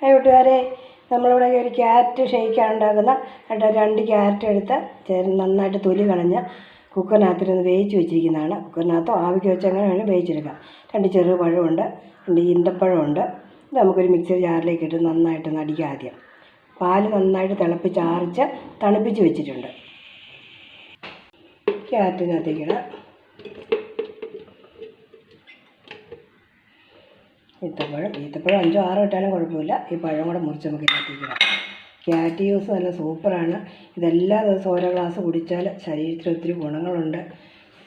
Hi കൂട്ടുകാരെ. നമ്മളിവിടെ ഒരു ക്യാരറ്റ് ഷേക്കാണ് ഉണ്ടാക്കുന്ന കേട്ടോ രണ്ട് ക്യാരറ്റ് എടുത്ത് ചേർന്ന് നന്നായിട്ട് തൊലി കളഞ്ഞ് കുക്കറിനകത്തിരുന്ന് വേവിച്ച് വെച്ചിരിക്കുന്നതാണ്. കുക്കറിനകത്തോ ആവിക്ക് വെച്ച് അങ്ങനെ വേണം വേവിച്ചെടുക്കാം. രണ്ട് ചെറു പഴമുണ്ട് രണ്ട് ഈന്തപ്പഴമുണ്ട്. ഇത് നമുക്കൊരു മിക്സർ ജാറിലേക്ക് ഇട്ട് നന്നായിട്ട് നടിക്കുക ആദ്യം. പാൽ നന്നായിട്ട് തിളപ്പിച്ച് ആറിച്ച് തണുപ്പിച്ച് വെച്ചിട്ടുണ്ട്. ക്യാരറ്റിനകത്തേക്ക് ഈത്തപ്പഴം ഈത്തപ്പഴം അഞ്ചോ ആറോ ഇട്ടാലും കുഴപ്പമില്ല. ഈ പഴം കൂടെ മുറിച്ച് നമുക്ക് ഇതിനകത്തേക്ക് ഇടാം. യൂസ് ജ്യൂസ് നല്ല സൂപ്പറാണ് ഇതെല്ലാ ദിവസവും ഓരോ ഗ്ലാസ് കുടിച്ചാൽ ശരീരത്തിന് ഒത്തിരി ഗുണങ്ങളുണ്ട്.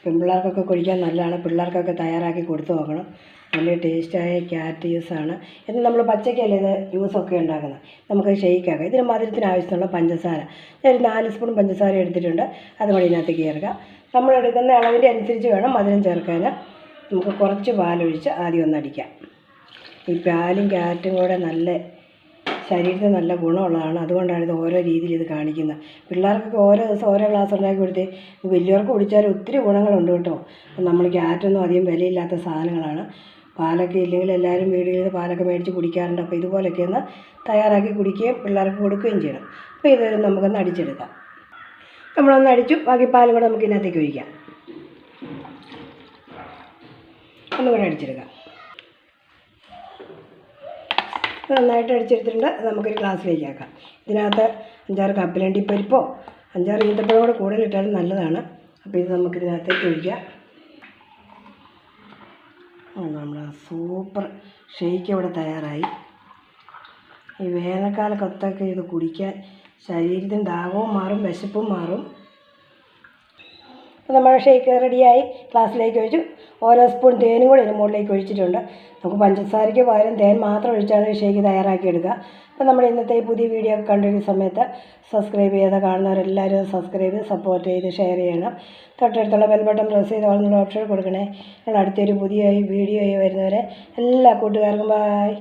പെൺപിള്ളേർക്കൊക്കെ കുടിക്കാൻ നല്ലതാണ്. പിള്ളേർക്കൊക്കെ തയ്യാറാക്കി കൊടുത്തു നോക്കണം. നല്ല ടേസ്റ്റായ ക്യാരറ്റ് ജ്യൂസാണ് ഇത് നമ്മൾ പച്ചക്കല്ലേ ഇത് ജ്യൂസൊക്കെ ഉണ്ടാക്കുന്നത്? നമുക്ക് ഷെയ്ക്കാക്കാം. ഇതിന് മധുരത്തിന് ആവശ്യമുള്ള പഞ്ചസാര. ഞാൻ നാല് സ്പൂൺ പഞ്ചസാര എടുത്തിട്ടുണ്ട്. അതും കൂടി ഇതിനകത്തേക്ക് ചേർക്കാം. നമ്മൾ എടുക്കുന്ന അളവിന്റെ അനുസരിച്ച് വേണം മധുരം ചേർക്കാൻ. നമുക്ക് കുറച്ച് പാലൊഴിച്ച് ആദ്യം ഒന്ന് അടിക്കാം. ഈ പാലും ക്യാരറ്റും കൂടെ നല്ല ശരീരത്തിന് നല്ല ഗുണമുള്ളതാണ്. അതുകൊണ്ടാണ് ഇത് ഓരോ രീതിയിൽ ഇത് കാണിക്കുന്നത്. പിള്ളേർക്കൊക്കെ ഓരോ ദിവസം ഓരോ ഗ്ലാസ് ഉണ്ടാക്കി കൊടുത്ത് വലിയവർക്ക് കുടിച്ചാൽ ഒത്തിരി ഗുണങ്ങളുണ്ട് കേട്ടോ. അപ്പം നമ്മൾ ക്യാരറ്റൊന്നും അധികം വിലയില്ലാത്ത സാധനങ്ങളാണ്. പാലൊക്കെ ഇല്ലെങ്കിൽ എല്ലാവരും വീടുകളിൽ പാലൊക്കെ മേടിച്ച് കുടിക്കാറുണ്ട്. അപ്പോൾ ഇതുപോലൊക്കെ ഒന്ന് തയ്യാറാക്കി കുടിക്കുകയും പിള്ളേർക്ക് കൊടുക്കുകയും ചെയ്യണം. അപ്പോൾ ഇതൊരു നമുക്കൊന്ന് അടിച്ചെടുക്കാം. നമ്മളൊന്ന് അടിച്ചു. ബാക്കി പാലും കൂടെ നമുക്ക് ഇതിനകത്തേക്ക് ഒഴിക്കാം. ഒന്നുകൂടെ അടിച്ചെടുക്കാം. നന്നായിട്ട് അടിച്ചെടുത്തിട്ടുണ്ട്. നമുക്കൊരു ഗ്ലാസ്സിലേക്ക് ആക്കാം. ഇതിനകത്ത് അഞ്ചാറ് കപ്പലണ്ടി പരിപ്പോ അഞ്ചാറ് ഈന്തപ്പഴം കൂടെ കൂടുതൽ ഇട്ടാലും നല്ലതാണ്. അപ്പോൾ ഇത് നമുക്കിതിനകത്തേക്ക് ഒഴിക്കാം. നമ്മുടെ സൂപ്പർ. ഷെയ്ക്ക് ഇവിടെ തയ്യാറായി. ഈ വേനൽക്കാലത്തൊക്കെ ഇത് കുടിക്കാൻ ശരീരത്തിന് ദാഹവും മാറും വിശപ്പും മാറും. അപ്പോൾ നമ്മൾ ഷേക്ക് റെഡിയായി ഗ്ലാസ്സിലേക്ക് ഒഴിച്ചു. ഓരോ സ്പൂൺ തേനും കൂടി ഇതിന് മുകളിലേക്ക് ഒഴിച്ചിട്ടുണ്ട്. നമുക്ക് പഞ്ചസാരയ്ക്ക് പകരം തേൻ മാത്രം ഒഴിച്ചാണ് ഷേക്ക് തയ്യാറാക്കി എടുക്കുക അപ്പോൾ നമ്മുടെ ഇന്നത്തെ ഈ പുതിയ വീഡിയോ ഒക്കെ കണ്ടിരിക്കുന്ന സമയത്ത് സബ്സ്ക്രൈബ് ചെയ്ത് കാണുന്നവരെല്ലാവരും സബ്സ്ക്രൈബ് ചെയ്ത് സപ്പോർട്ട് ചെയ്ത് ഷെയർ ചെയ്യണം. തൊട്ടടുത്തുള്ള ബെൽ ബട്ടൺ പ്രസ് ചെയ്ത് ഓൾന്നുള്ള ഓപ്ഷൻ കൊടുക്കണേ. അടുത്തൊരു പുതിയ വീഡിയോ വരുന്നവരെ എല്ലാ കൂട്ടുകാർക്കും ബായ്